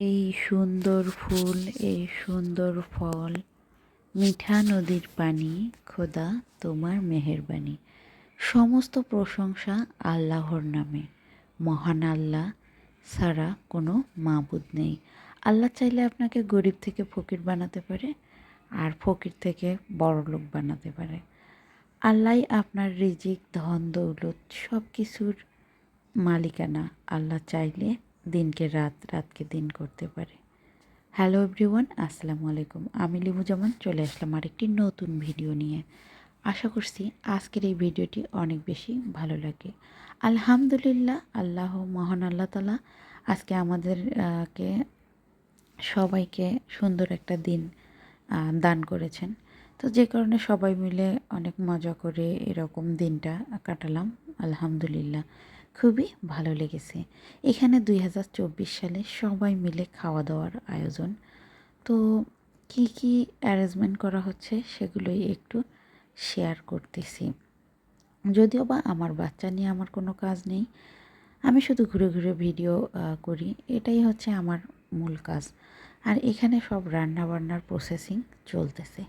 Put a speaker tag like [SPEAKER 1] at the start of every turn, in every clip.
[SPEAKER 1] এই সুন্দর ফুল, এই সুন্দর ফল, মিঠা নদীর পানি, খোদা তোমার মেহেরবানি। সমস্ত প্রশংসা আল্লাহর নামে। মহান আল্লাহ ছাড়া কোনো মাবুদ নেই। আল্লাহ চাইলে আপনাকে গরিব থেকে ফকির বানাতে পারে আর ফকির থেকে বড়লোক বানাতে পারে। আল্লাহ আপনার রিজিক, ধন, দৌলত সব কিছুর মালিকানা। আল্লাহ চাইলে দিনকে রাত, রাতকে দিন করতে পারে। হ্যালো এভরিওয়ান আসসালামু আলাইকুম। আমি লিমু জামান চলে আসলাম আরেকটি নতুন ভিডিও নিয়ে। আশা করছি আজকের এই ভিডিওটি অনেক বেশি ভালো লাগে। আলহামদুলিল্লাহ, আল্লাহ, মহান আল্লাহ তালা আজকে আমাদেরকে সবাইকে সুন্দর একটা দিন দান করেছেন। তো যে কারণে সবাই মিলে অনেক মজা করে এরকম দিনটা কাটালাম। আলহামদুলিল্লাহ। খুবই ভালো লেগেছে। এখানে দুই হাজার চব্বিশ সালে সবাই মিলে খাওয়া দাওয়ার আয়োজন। তো কি কি অ্যারেঞ্জমেন্ট করা হচ্ছে সেগুলোই একটু শেয়ার করতেছি। যদিও বা আমার বাচ্চা নিয়ে আমার কোনো কাজ নেই, আমি শুধু ঘুরে ঘুরে ভিডিও করি। এটাই হচ্ছে আমার মূল কাজ। আর এখানে সব রান্না বান্নার প্রসেসিং চলতেছে।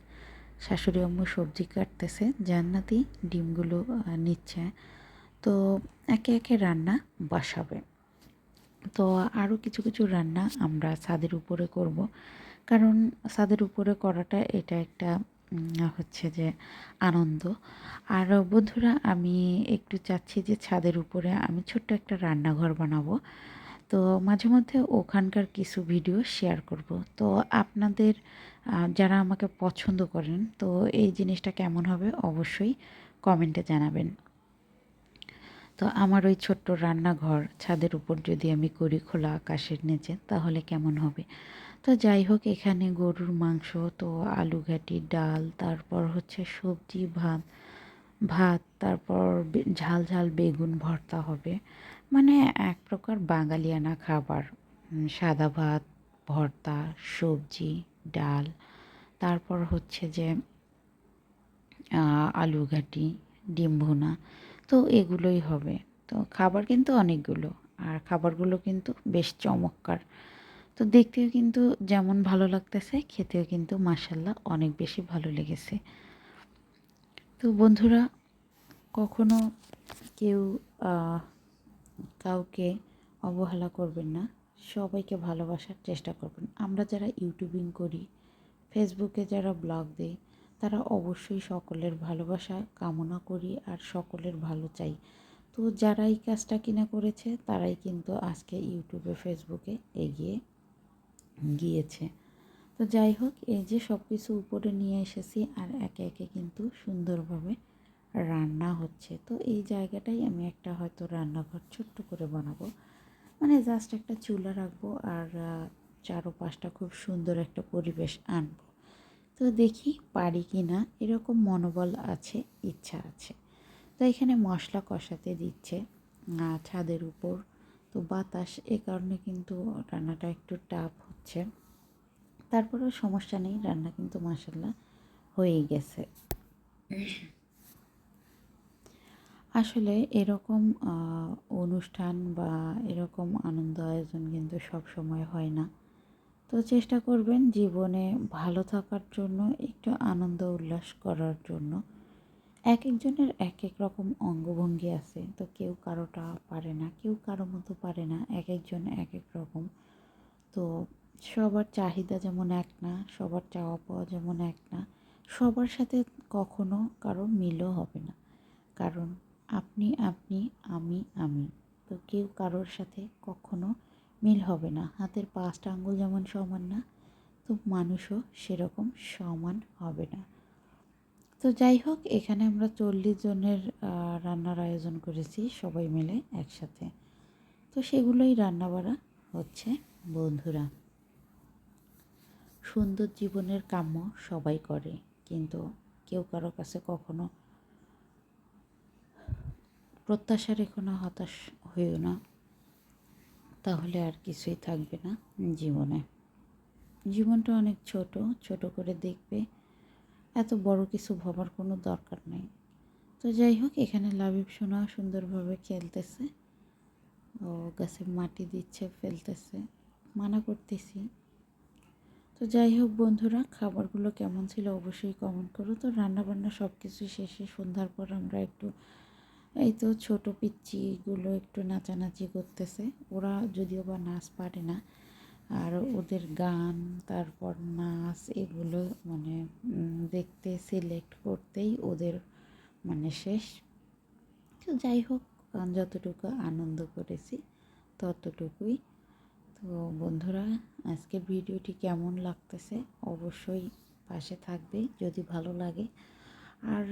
[SPEAKER 1] শাশুড়ি আম্মু সবজি কাটতেছে, জান্নাতি ডিমগুলো নিচ্ছে। তো একে একে রান্না বসাবে। তো আরও কিছু কিছু রান্না আমরা ছাদের উপরে করব। কারণ ছাদের উপরে করাটা এটা একটা হচ্ছে যে আনন্দ। আর বন্ধুরা, আমি একটু চাচ্ছি যে ছাদের উপরে আমি ছোট্ট একটা রান্নাঘর বানাবো। তো মাঝে মধ্যে ওখানকার কিছু ভিডিও শেয়ার করব। তো আপনাদের যারা আমাকে পছন্দ করেন, তো এই জিনিসটা কেমন হবে অবশ্যই কমেন্টে জানাবেন। তো আমার ওই ছোট্ট রান্নাঘর ছাদের উপর যদি আমি করি খোলা আকাশের নিচে, তাহলে কেমন হবে? তো যাই হোক, এখানে গরুর মাংস, তো আলু ঘাটি, ডাল, তারপর হচ্ছে সবজি, ভাত ভাত, তারপর ঝাল ঝাল বেগুন ভর্তা হবে। মানে এক প্রকার বাঙালিয়ানা খাবার। সাদা ভাত, ভর্তা, সবজি, ডাল, তারপর হচ্ছে যে আলু ঘাটি, ডিম ভুনা। তো এগুলোই হবে। তো খাবার কিন্তু অনেকগুলো, আর খাবারগুলো কিন্তু বেশ চমৎকার। তো দেখতেও কিন্তু যেমন ভালো লাগতেছে, খেতেও কিন্তু মাসাল্লাহ অনেক বেশি ভালো লেগেছে। তো বন্ধুরা, কখনো কেউ কাউকে অবহেলা করবেন না। সবাইকে ভালোবাসার চেষ্টা করবেন। আমরা যারা ইউটিউবিং করি ফেসবুকে যারা ব্লগ দেই তারা অবশ্যই সকলের ভালোবাসা কামনা করি আর সকলের ভালো চাই। তো যারা এই কাজটা কিনা করেছে, তারাই কিন্তু আজকে ইউটিউবে, ফেসবুকে এগিয়ে গিয়েছে। তো যাই হোক, এই যে সব কিছু উপরে নিয়ে এসেছি আর একে একে কিন্তু সুন্দরভাবে রান্না হচ্ছে। তো এই জায়গাটাই আমি একটা হয়তো রান্নাঘর ছোট্ট করে বানাবো। মানে জাস্ট একটা চুলা রাখব আর চারোপাশটা খুব সুন্দর একটা পরিবেশ আনব। তো দেখি পারি কি না, এরকম মনোবল আছে, ইচ্ছা আছে। তো এখানে মশলা কষাতে দিচ্ছে ছাদের উপর। তো বাতাস, এ কারণে কিন্তু রান্নাটা একটু টাফ হচ্ছে। তারপরেও সমস্যা নেই, রান্না কিন্তু মাসাল্লাহ হয়েই গেছে। আসলে এরকম অনুষ্ঠান বা এরকম আনন্দ আয়োজন কিন্তু সব সময় হয় না। তো চেষ্টা করবেন জীবনে ভালো থাকার জন্য, একটু আনন্দ উল্লাস করার জন্য। এক একজনের এক এক রকম অঙ্গভঙ্গি আছে। তো কেউ কারোটা পারে না, কেউ কারও মতো পারে না, এক একজন এক এক রকম। তো সবার চাহিদা যেমন এক না, সবার চাওয়া পাওয়া যেমন এক না, সবার সাথে কখনো কারও মিলও হবে না। কারণ আপনি আপনি, আমি আমি। তো কেউ কারোর সাথে কখনো মিল হবে না। হাতের পাঁচটা আঙ্গুল যেমন সমান না, তো মানুষও সেরকম সমান হবে না। তো যাই হোক, এখানে আমরা চল্লিশ জনের রান্নার আয়োজন করেছি সবাই মিলে একসাথে। তো সেগুলোই রান্না বাড়া হচ্ছে বন্ধুরা। সুন্দর জীবনের কাম্য সবাই করে, কিন্তু কেউ কারও কাছে কখনো প্রত্যাশা রেখো না, হতাশ হইও না। তাহলে আর কিছুই থাকবে না জীবনে। জীবনটা অনেক ছোট ছোট করে দেখবে। এত বড় কিছু ভাবার কোনো দরকার নেই। তো যাই হোক, এখানে লাবিব সোনা সুন্দরভাবে খেলতেছে। ও গাছে মাটি দিচ্ছে, ফেলতেছে। মানা করতেছি। তো যাই হোক বন্ধুরা, খাবারগুলো কেমন ছিল অবশ্যই কমেন্ট করো। তো রান্নাবান্না সব কিছু শেষে সন্ধ্যার পর আমরা একটু এই তো ছোটো পিচ্চিগুলো একটু নাচানাচি করতেছে। ওরা যদিও বা নাচ পারে না, আর ওদের গান, তারপর নাচ এগুলো মানে দেখতে সিলেক্ট করতেই ওদের মানে শেষ। তো যাই হোক যতটুকু আনন্দ করেছি ততটুকুই। তো বন্ধুরা, আজকের ভিডিওটি কেমন লাগতেছে? অবশ্যই পাশে থাকবে। যদি ভালো লাগে আর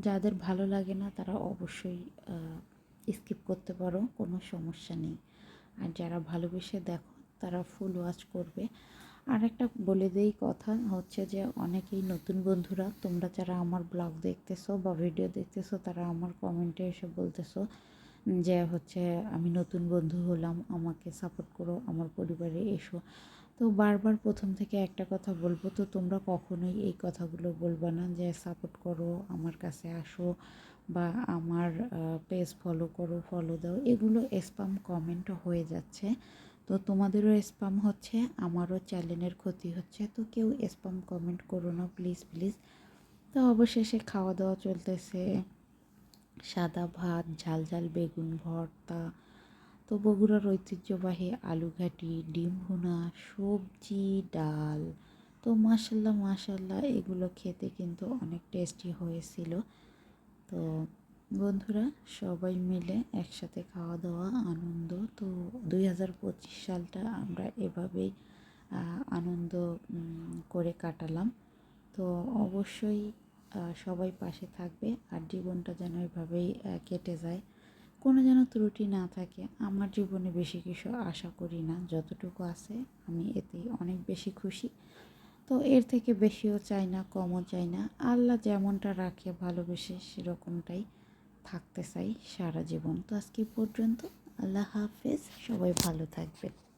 [SPEAKER 1] যাদের ভালো লাগে না, তারা অবশ্যই স্কিপ করতে পারো, কোনো সমস্যা নেই। আর যারা ভালোবেসে দেখো, তারা ফুল ওয়াচ করবে। আর একটা বলে দেই কথা হচ্ছে যে, অনেকেই নতুন বন্ধুরা, তোমরা যারা আমার ব্লগ দেখতেছো বা ভিডিও দেখতেছো, তারা আমার কমেন্টে এসে বলতেছো যে, হচ্ছে, আমি নতুন বন্ধু হলাম, আমাকে সাপোর্ট করো, আমার পরিবারে এসো। তো বারবার প্রথম থেকে একটা কথা বলব, তো তোমরা কখনোই এই কথাগুলো বলবা না যে সাপোর্ট করো, আমার কাছে আসো বা আমার পেজ ফলো করো ফলো দাও, এগুলো স্পাম কমেন্ট হয়ে যাচ্ছে। তো তোমাদেরও স্পাম হচ্ছে, আমারও চ্যানেলের ক্ষতি হচ্ছে, তো কেউ স্পাম কমেন্ট করো না প্লিজ প্লিজ তো অবশেষে খাওয়া দাওয়া চলতেছে, সাদা ভাত, ঝাল ঝাল, বেগুন, ভর্তা তো বগুড়ার ঐতিহ্যবাহী আলু ঘাটি ডিম ভুনা, সবজি, ডাল। তো মাসাল্লাহ মাসাল্লাহ এগুলো খেতে কিন্তু অনেক টেস্টি হয়েছিল। তো বন্ধুরা, সবাই মিলে একসাথে খাওয়া দাওয়া আনন্দ। তো দুই হাজার পঁচিশ সালটা আমরা এভাবেই আনন্দ করে কাটালাম। তো অবশ্যই সবাই পাশে থাকবে আর জীবনটা যেন এভাবেই কেটে যায়। কোনো যেন ত্রুটি না থাকে, আমার জীবনে বেশি কিছু আশা করি না। যতটুকু আছে, আমি এতেই অনেক বেশি খুশি। তো এর থেকে বেশিও চাই না, কমও চাই না। আল্লাহ যেমনটা রাখে, ভালোবেসে সেরকমটাই থাকতে চাই সারা জীবন। তো আজকে পর্যন্ত, আল্লাহ হাফেজ, সবাই ভালো থাকবেন।